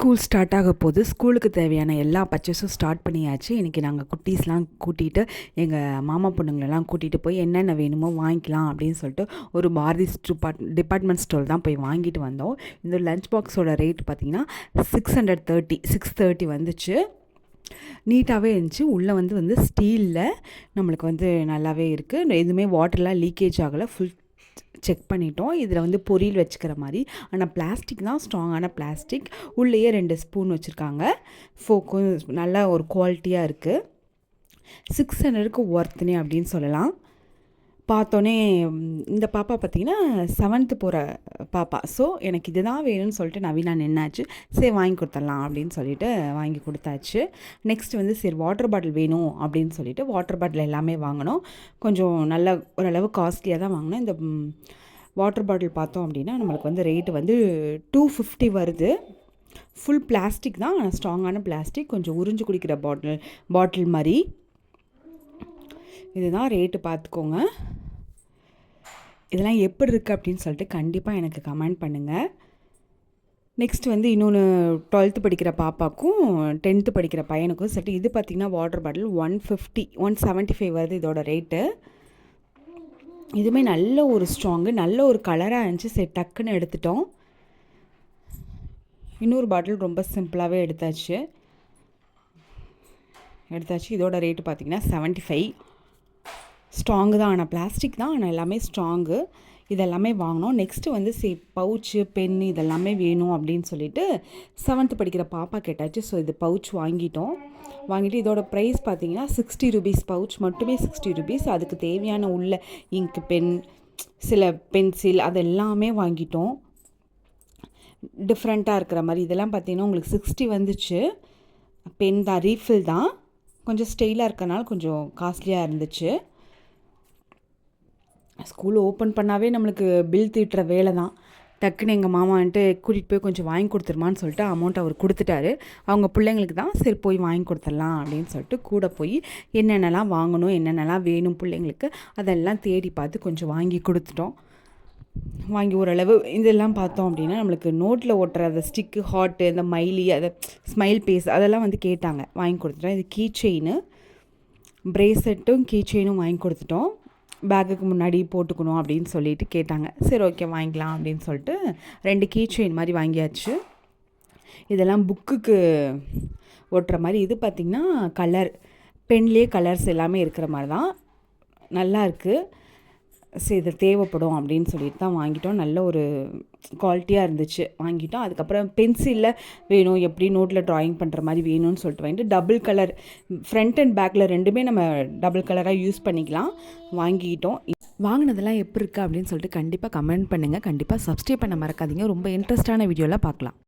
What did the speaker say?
School start ஆக போது ஸ்கூலுக்கு தேவையான எல்லா பர்ச்சேஸும் ஸ்டார்ட் பண்ணியாச்சு. இன்றைக்கி நாங்கள் குட்டீஸ்லாம் கூட்டிகிட்டு எங்கள் மாமா பொண்ணுங்களெல்லாம் கூட்டிகிட்டு போய் என்னென்ன வேணுமோ வாங்கிக்கலாம் அப்படின்னு சொல்லிட்டு ஒரு பாரதி டிபார்ட் டிபார்ட்மெண்ட் ஸ்டோர் தான் போய் வாங்கிட்டு வந்தோம். இந்த லஞ்ச் பாக்ஸோட ரேட் பார்த்திங்கன்னா six hundred thirty six thirty வந்துச்சு. நீட்டாகவே இருந்துச்சு. உள்ளே வந்து வந்து ஸ்டீலில் நம்மளுக்கு வந்து நல்லாவே இருக்குது எதுவுமே வாட்டர்லாம் லீக்கேஜ் ஆகலை. ஃபுல் செக் பண்ணிட்டோம். இதில் வந்து பொரியல் வச்சுக்கிற மாதிரி. ஆனால் பிளாஸ்டிக் தான் ஸ்ட்ராங்கான பிளாஸ்டிக் உள்ளேயே ரெண்டு ஸ்பூன் வச்சுருக்காங்க. ஃபோக்கும் நல்லா ஒரு குவாலிட்டியாக இருக்குது சிக்ஸ் ஹண்ட்ரடுக்கு ஒர்த்துனே அப்படின்னு சொல்லலாம். பார்த்தோன்னே இந்த பாப்பா பார்த்திங்கன்னா செவன்த்து போகிற பாப்பா. ஸோ எனக்கு இது தான் வேணும்னு சொல்லிட்டு நவீனா நின்னாச்சு. சரி வாங்கி கொடுத்துடலாம் அப்படின்னு சொல்லிட்டு வாங்கி கொடுத்தாச்சு. நெக்ஸ்ட் வந்து சரி வாட்டர் பாட்டில் வேணும் அப்படின்னு சொல்லிட்டு வாட்டர் பாட்டில் எல்லாமே வாங்கினோம். கொஞ்சம் நல்ல ஓரளவு காஸ்ட்லியாக தான் வாங்கினோம். இந்த வாட்டர் பாட்டில் பார்த்தோம் அப்படின்னா நம்மளுக்கு வந்து ரேட்டு வந்து டூ ஃபிஃப்டி வருது. ஃபுல் பிளாஸ்டிக் தான் ஆனால் ஸ்ட்ராங்கான பிளாஸ்டிக் கொஞ்சம் உறிஞ்சு குடிக்கிற பாட்டில் பாட்டில் மாதிரி. இதுதான் ரேட்டு பார்த்துக்கோங்க. இதெல்லாம் எப்படி இருக்குது அப்படின்னு சொல்லிட்டு கண்டிப்பாக எனக்கு கமெண்ட் பண்ணுங்கள் நெக்ஸ்ட் வந்து இன்னொன்று டுவெல்த்து படிக்கிற பாப்பாக்கும் டென்த்து படிக்கிற பையனுக்கும் சரி இது பார்த்திங்கன்னா water bottle one fifty one seventy five வருது இதோட ரேட்டு இதுவுமே நல்ல ஒரு ஸ்ட்ராங்கு நல்ல ஒரு கலராக இருந்துச்சு. சரி டக்குன்னு எடுத்துட்டோம். இன்னொரு பாட்டில் ரொம்ப சிம்பிளாகவே எடுத்தாச்சு. எடுத்தாச்சு. இதோட ரேட்டு பார்த்திங்கன்னா செவன்ட்டி ஃபைவ் ஸ்ட்ராங்கு தான். ஆனால் பிளாஸ்டிக் தான் ஆனால் எல்லாமே ஸ்ட்ராங்கு. இதெல்லாமே வாங்கினோம். நெக்ஸ்ட்டு வந்து சே பவுச்சு பென் இதெல்லாமே வேணும் அப்படின்னு சொல்லிட்டு செவன்த்து படிக்கிற பாப்பா கேட்டாச்சு. ஸோ இது பவுச் வாங்கிட்டோம். வாங்கிட்டு இதோட ப்ரைஸ் பார்த்தீங்கன்னா சிக்ஸ்டி ருபீஸ் பவுச். மட்டுமே சிக்ஸ்டி ருபீஸ் அதுக்கு தேவையான உள்ள இங்க் பென் சில பென்சில் அதெல்லாமே வாங்கிட்டோம். டிஃப்ரெண்ட்டாக இருக்கிற மாதிரி. இதெல்லாம் பார்த்தீங்கன்னா உங்களுக்கு சிக்ஸ்டி வந்துச்சு. பென் தான் ரீஃபில் தான். கொஞ்சம் ஸ்டெயிலாக இருக்கனால கொஞ்சம் காஸ்ட்லியாக இருந்துச்சு. ஸ்கூல் ஓப்பன் பண்ணாவே நம்மளுக்கு பில் தீட்டுற வேலை தான். டக்குன்னு எங்கள் மாமா வந்துட்டு கூட்டிகிட்டு போய் கொஞ்சம் வாங்கி கொடுத்துருமான்னு சொல்லிட்டு அமௌண்ட் அவர் கொடுத்துட்டாரு. அவங்க பிள்ளைங்களுக்கு தான் சரி போய் வாங்கி கொடுத்துடலாம் அப்படின்னு சொல்லிட்டு கூட போய் என்னென்னலாம் வாங்கணும் என்னென்னலாம் வேணும் பிள்ளைங்களுக்கு அதெல்லாம் தேடி பார்த்து கொஞ்சம் வாங்கி கொடுத்துட்டோம். வாங்கி ஓரளவு இதெல்லாம் பார்த்தோம் அப்படின்னா நம்மளுக்கு நோட்டில் ஓட்டுற அந்த ஸ்டிக்கு ஹாட்டு அந்த மைலி அதை ஸ்மைல் பேஸ் அதெல்லாம் வந்து கேட்டாங்க. வாங்கி கொடுத்துட்டோம். இது கீ செயின் ப்ரேஸ்லெட்டும் கீ செயினும் வாங்கி கொடுத்துட்டோம். பேக்குக்கு முன்னாடி போட்டுக்கணும் அப்படின்னு சொல்லிட்டு கேட்டாங்க. சரி ஓகே வாங்கிக்கலாம் அப்படின்னு சொல்லிட்டு ரெண்டு கீ செயின் மாதிரி வாங்கியாச்சு. இதெல்லாம் புக்குக்கு ஒட்டுற மாதிரி. இது பார்த்திங்கன்னா கலர் பென்லேயே கலர்ஸ் எல்லாமே இருக்கிற மாதிரி தான். நல்லா இருக்குது சரி இது தேவைப்படும் அப்படின்னு சொல்லிட்டு தான் வாங்கிட்டோம். நல்ல ஒரு குவாலிட்டியாக இருந்துச்சு. வாங்கிட்டோம். அதுக்கப்புறம் பென்சிலில் வேணும் எப்படி நோட்டில் ட்ராயிங் பண்ணுற மாதிரி வேணும்னு சொல்லிட்டு வாங்கிட்டு டபுள் கலர் ஃப்ரண்ட் அண்ட் பேக்கில் ரெண்டுமே நம்ம டபுள் கலராக யூஸ் பண்ணிக்கலாம். வாங்கிக்கிட்டோம் வாங்கினதெல்லாம் எப்படி இருக்குது அப்படின்னு சொல்லிட்டு கண்டிப்பாக கமெண்ட் பண்ணுங்கள் கண்டிப்பாக சப்ஸ்கிரைப் பண்ண மறக்காதீங்க. ரொம்ப இன்ட்ரெஸ்டான வீடியோவில் பார்க்கலாம்.